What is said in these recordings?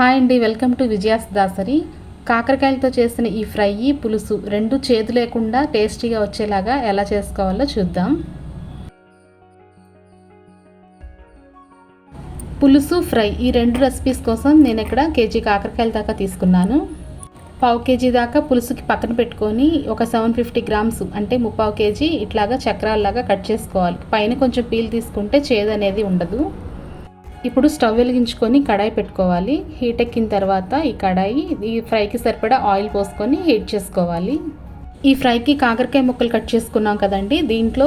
Hi అండి welcome to Vijaya's Dasari. కాకరకాయలతో చేసిన ఈ ఫ్రై పులుసు రెండు చేదు లేకుండా టేస్టీగా వచ్చేలాగా ఎలా చేసుకోవాలో చూద్దాం. పులుసు ఫ్రై ఈ రెండు రెసిపీస్ కోసం నేను ఇక్కడ కేజీ కాకరకాయల దాకా తీసుకున్నాను. పావు కేజీ దాకా పులుసుకి పక్కన పెట్టుకొని ఒక సెవెన్ ఫిఫ్టీ గ్రామ్స్ అంటే ముప్పావు కేజీ ఇట్లాగా చక్రాల్లాగా కట్ చేసుకోవాలి. పైన కొంచెం పీల్ తీసుకుంటే చేదు అనేది ఉండదు. ఇప్పుడు స్టవ్ వెలిగించుకొని కడాయి పెట్టుకోవాలి. హీట్ ఎక్కిన తర్వాత ఈ కడాయి ఈ ఫ్రైకి సరిపడా ఆయిల్ పోసుకొని హీట్ చేసుకోవాలి. ఈ ఫ్రైకి కాకరకాయ ముక్కలు కట్ చేసుకున్నాం కదండి. దీంట్లో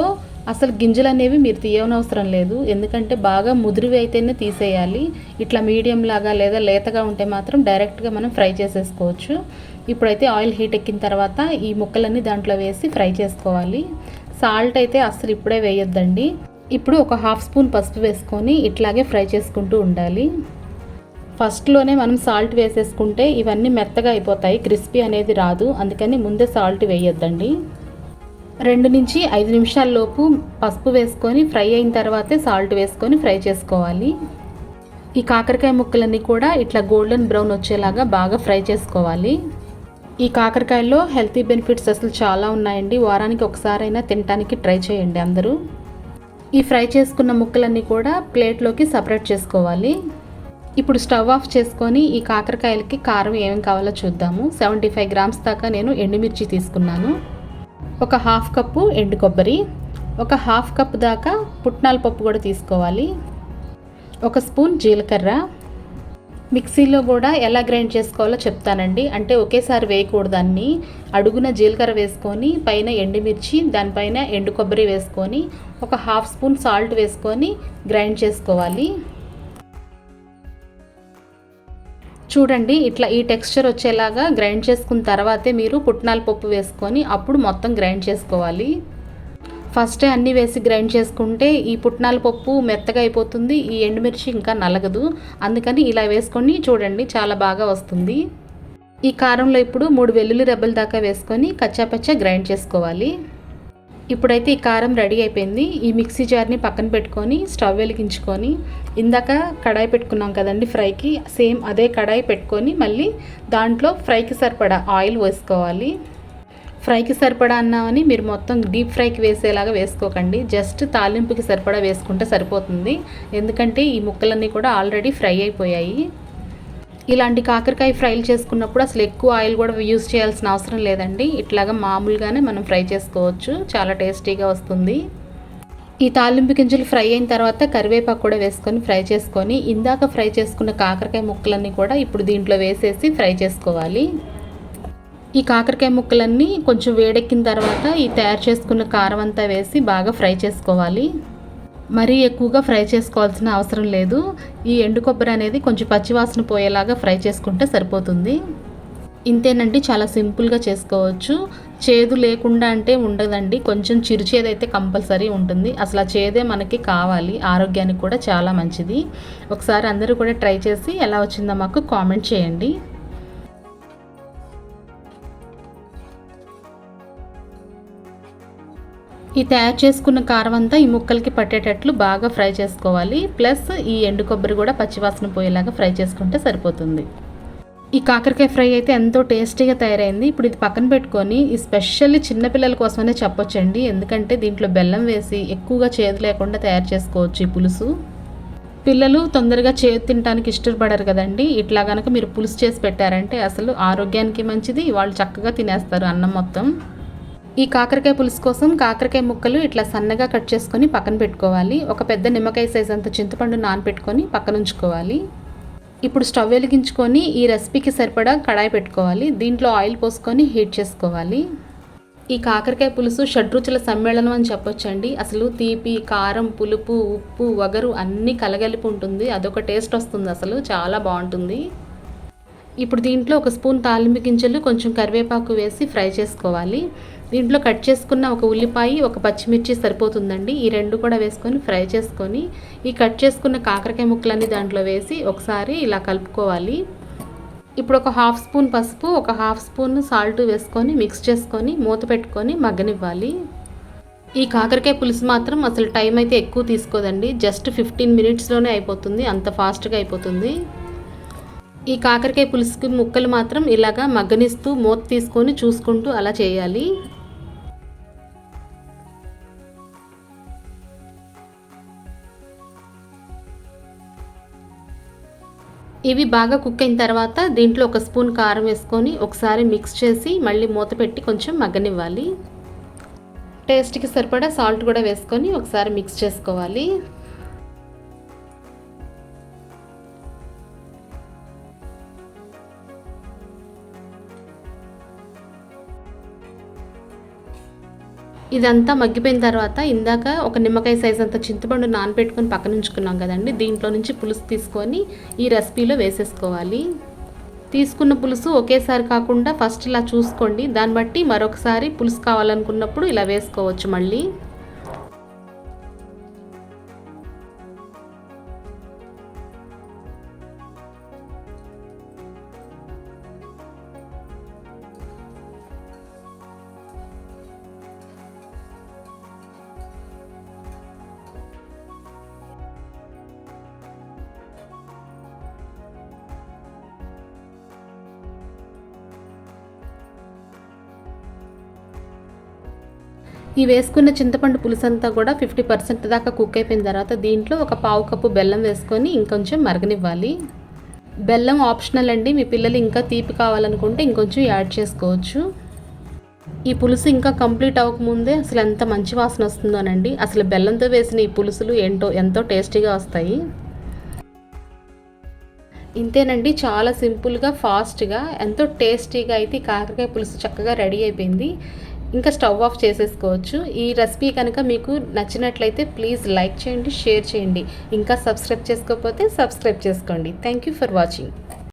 అసలు గింజలు అనేవి మీరు తీయనవసరం లేదు. ఎందుకంటే బాగా ముదిరివి అయితేనే తీసేయాలి. ఇట్లా మీడియం లాగా లేదా లేతగా ఉంటే మాత్రం డైరెక్ట్గా మనం ఫ్రై చేసేసుకోవచ్చు. ఇప్పుడైతే ఆయిల్ హీట్ ఎక్కిన తర్వాత ఈ ముక్కలన్నీ దాంట్లో వేసి ఫ్రై చేసుకోవాలి. సాల్ట్ అయితే అసలు ఇప్పుడే వేయొద్దండి. ఇప్పుడు ఒక హాఫ్ స్పూన్ పసుపు వేసుకొని ఇట్లాగే ఫ్రై చేసుకుంటూ ఉండాలి. ఫస్ట్లోనే మనం సాల్ట్ వేసేసుకుంటే ఇవన్నీ మెత్తగా అయిపోతాయి క్రిస్పీ అనేది రాదు. అందుకని ముందే సాల్ట్ వేయొద్దండి. రెండు నుంచి ఐదు నిమిషాల్లోపు పసుపు వేసుకొని ఫ్రై అయిన తర్వాతే సాల్ట్ వేసుకొని ఫ్రై చేసుకోవాలి. ఈ కాకరకాయ ముక్కలన్నీ కూడా ఇట్లా గోల్డెన్ బ్రౌన్ వచ్చేలాగా బాగా ఫ్రై చేసుకోవాలి. ఈ కాకరకాయలో హెల్తీ బెనిఫిట్స్ అసలు చాలా ఉన్నాయండి. వారానికి ఒకసారైనా తినడానికి ట్రై చేయండి అందరూ. ఈ ఫ్రై చేసుకున్న ముక్కలన్నీ కూడా ప్లేట్లోకి సపరేట్ చేసుకోవాలి. ఇప్పుడు స్టవ్ ఆఫ్ చేసుకొని ఈ కాకరకాయలకి కారం ఏమేమి కావాలో చూద్దాము. సెవెంటీ ఫైవ్ గ్రామ్స్ దాకా నేను ఎండుమిర్చి తీసుకున్నాను. ఒక హాఫ్ కప్పు ఎండు కొబ్బరి. ఒక హాఫ్ కప్ దాకా పుట్నాల పప్పు కూడా తీసుకోవాలి. ఒక స్పూన్ జీలకర్ర. మిక్సీలో కూడా ఎలా గ్రైండ్ చేసుకోవాలో చెప్తానండి. అంటే ఒకేసారి వేయకూడదు అన్నీ అడుగున జీలకర్ర వేసుకొని పైన ఎండుమిర్చి దానిపైన ఎండు కొబ్బరి వేసుకొని ఒక హాఫ్ స్పూన్ సాల్ట్ వేసుకొని గ్రైండ్ చేసుకోవాలి. చూడండి ఇట్లా ఈ టెక్స్చర్ వచ్చేలాగా గ్రైండ్ చేసుకున్న తర్వాతే మీరు పుట్నాల పప్పు వేసుకొని అప్పుడు మొత్తం గ్రైండ్ చేసుకోవాలి. ఫస్టే అన్నీ వేసి గ్రైండ్ చేసుకుంటే ఈ పుట్నాల పప్పు మెత్తగా అయిపోతుంది ఈ ఎండుమిర్చి ఇంకా నలగదు. అందుకని ఇలా వేసుకొని చూడండి చాలా బాగా వస్తుంది. ఈ కారంలో ఇప్పుడు మూడు వెల్లుల్లి రెబ్బల దాకా వేసుకొని కచ్చాపచ్చా గ్రైండ్ చేసుకోవాలి. ఇప్పుడైతే ఈ కారం రెడీ అయిపోయింది. ఈ మిక్సీ జార్ని పక్కన పెట్టుకొని స్టవ్ వెలిగించుకొని ఇందాక కడాయి పెట్టుకున్నాం కదండి ఫ్రైకి సేమ్ అదే కడాయి పెట్టుకొని మళ్ళీ దాంట్లో ఫ్రైకి సరిపడా ఆయిల్ వేసుకోవాలి. ఫ్రైకి సరిపడా అన్నామని మీరు మొత్తం డీప్ ఫ్రైకి వేసేలాగా వేసుకోకండి. జస్ట్ తాలింపుకి సరిపడా వేసుకుంటే సరిపోతుంది. ఎందుకంటే ఈ ముక్కలన్నీ కూడా ఆల్రెడీ ఫ్రై అయిపోయాయి. ఇలాంటి కాకరకాయ ఫ్రైలు చేసుకున్నప్పుడు అసలు ఎక్కువ ఆయిల్ కూడా యూజ్ చేయాల్సిన అవసరం లేదండి. ఇట్లాగా మామూలుగానే మనం ఫ్రై చేసుకోవచ్చు. చాలా టేస్టీగా వస్తుంది. ఈ తాలింపు గింజలు ఫ్రై అయిన తర్వాత కరివేపాకు కూడా వేసుకొని ఫ్రై చేసుకొని ఇందాక ఫ్రై చేసుకున్న కాకరకాయ ముక్కలన్నీ కూడా ఇప్పుడు దీంట్లో వేసేసి ఫ్రై చేసుకోవాలి. ఈ కాకరకాయ ముక్కలన్నీ కొంచెం వేడెక్కిన తర్వాత ఈ తయారు చేసుకున్న కారం అంతా వేసి బాగా ఫ్రై చేసుకోవాలి. మరీ ఎక్కువగా ఫ్రై చేసుకోవాల్సిన అవసరం లేదు. ఈ ఎండు కొబ్బరి అనేది కొంచెం పచ్చివాసన పోయేలాగా ఫ్రై చేసుకుంటే సరిపోతుంది. ఇంతేనండి చాలా సింపుల్గా చేసుకోవచ్చు. చేదు లేకుండా అంటే ఉండదండి. కొంచెం చిరుచేదైతే కంపల్సరీ ఉంటుంది. అసలు ఆ చేదే మనకి కావాలి. ఆరోగ్యానికి కూడా చాలా మంచిది. ఒకసారి అందరూ కూడా ట్రై చేసి ఎలా వచ్చిందో మాకు కామెంట్ చేయండి. ఈ తయారు చేసుకున్న కారం అంతా ఈ ముక్కలకి పట్టేటట్లు బాగా ఫ్రై చేసుకోవాలి. ప్లస్ ఈ ఎండు కొబ్బరి కూడా పచ్చివాసన పోయేలాగా ఫ్రై చేసుకుంటే సరిపోతుంది. ఈ కాకరకాయ ఫ్రై అయితే ఎంతో టేస్టీగా తయారైంది. ఇప్పుడు ఇది పక్కన పెట్టుకొని ఈ స్పెషల్లీ చిన్నపిల్లల కోసమనే చెప్పొచ్చండి. ఎందుకంటే దీంట్లో బెల్లం వేసి ఎక్కువగా చేదు లేకుండా తయారు చేసుకోవచ్చు ఈ పులుసు. పిల్లలు తొందరగా చేదు తినడానికి ఇష్టపడరు కదండి. ఇట్లా కనుక మీరు పులుసు చేసి పెట్టారంటే అసలు ఆరోగ్యానికి మంచిది. వాళ్ళు చక్కగా తినేస్తారు అన్నం మొత్తం. ఈ కాకరకాయ పులుసు కోసం కాకరకాయ ముక్కలు ఇట్లా సన్నగా కట్ చేసుకొని పక్కన పెట్టుకోవాలి. ఒక పెద్ద నిమ్మకాయ సైజ్ అంత చింతపండు నానపెట్టుకొని పక్కన ఉంచుకోవాలి. ఇప్పుడు స్టవ్ వెలిగించుకొని ఈ రెసిపీకి సరిపడా కడాయి పెట్టుకోవాలి. దీంట్లో ఆయిల్ పోసుకొని హీట్ చేసుకోవాలి. ఈ కాకరకాయ పులుసు షడ్రుచుల సమ్మేళనం అని చెప్పొచ్చండి. అసలు తీపి కారం పులుపు ఉప్పు వగరు అన్నీ కలగలిపి ఉంటుంది. అదొక టేస్ట్ వస్తుంది అసలు. చాలా బాగుంటుంది. ఇప్పుడు దీంట్లో ఒక స్పూన్ తాలింపు గింజలు కొంచెం కరివేపాకు వేసి ఫ్రై చేసుకోవాలి. దీంట్లో కట్ చేసుకున్న ఒక ఉల్లిపాయ ఒక పచ్చిమిర్చి సరిపోతుందండి. ఈ రెండు కూడా వేసుకొని ఫ్రై చేసుకొని ఈ కట్ చేసుకున్న కాకరకాయ ముక్కలన్నీ దాంట్లో వేసి ఒకసారి ఇలా కలుపుకోవాలి. ఇప్పుడు ఒక హాఫ్ స్పూన్ పసుపు ఒక హాఫ్ స్పూన్ సాల్ట్ వేసుకొని మిక్స్ చేసుకొని మూత పెట్టుకొని మగ్గనివ్వాలి. ఈ కాకరకాయ పులుసు మాత్రం అసలు టైం అయితే ఎక్కువ తీసుకోదండి. జస్ట్ ఫిఫ్టీన్ మినిట్స్లోనే అయిపోతుంది. అంత ఫాస్ట్గా అయిపోతుంది. ఈ కాకరకాయ పులుసుకి ముక్కలు మాత్రం ఇలాగా మగ్గనిస్తూ మూత తీసుకొని చూసుకుంటూ అలా చేయాలి. ఇవి బాగా కుక్ అయిన తర్వాత దీంట్లో ఒక స్పూన్ కారం వేసుకొని ఒకసారి మిక్స్ చేసి మళ్ళీ మూత పెట్టి కొంచెం మగ్గనివ్వాలి. టేస్ట్కి సరిపడా సాల్ట్ కూడా వేసుకొని ఒకసారి మిక్స్ చేసుకోవాలి. ఇదంతా మగ్గిపోయిన తర్వాత ఇందాక ఒక నిమ్మకాయ సైజ్ అంత చింతపండు నానబెట్టుకొని పక్కన ఉంచుకున్నాం కదండి. దీంట్లో నుంచి పులుసు తీసుకొని ఈ రెసిపీలో వేసేసుకోవాలి. తీసుకున్న పులుసు ఒకేసారి కాకుండా ఫస్ట్ ఇలా చూసుకోండి. దాన్ని బట్టి మరొకసారి పులుసు కావాలనుకున్నప్పుడు ఇలా వేసుకోవచ్చు మళ్ళీ. ఈ వేసుకున్న చింతపండు పులుసు అంతా కూడా ఫిఫ్టీ పర్సెంట్ దాకా కుక్ అయిపోయిన తర్వాత దీంట్లో ఒక పావు కప్పు బెల్లం వేసుకొని ఇంకొంచెం మరగనివ్వాలి. బెల్లం ఆప్షనల్ అండి. మీ పిల్లలు ఇంకా తీపి కావాలనుకుంటే ఇంకొంచెం యాడ్ చేసుకోవచ్చు. ఈ పులుసు ఇంకా కంప్లీట్ అవ్వకముందే అసలు ఎంత మంచి వాసన వస్తుందోనండి. అసలు బెల్లంతో వేసిన ఈ పులుసులు ఏంటో ఎంతో టేస్టీగా వస్తాయి. ఇంతేనండి. చాలా సింపుల్గా ఫాస్ట్గా ఎంతో టేస్టీగా అయితే కాకరకాయ పులుసు చక్కగా రెడీ అయిపోయింది. ఇంకా స్టవ్ ఆఫ్ చేసేసుకోవచ్చు. ఈ రెసిపీ కనుక మీకు నచ్చినట్లయితే ప్లీజ్ లైక్ చేయండి షేర్ చేయండి. ఇంకా సబ్స్క్రైబ్ చేసుకోకపోతే సబ్స్క్రైబ్ చేసుకోండి. Thank you for watching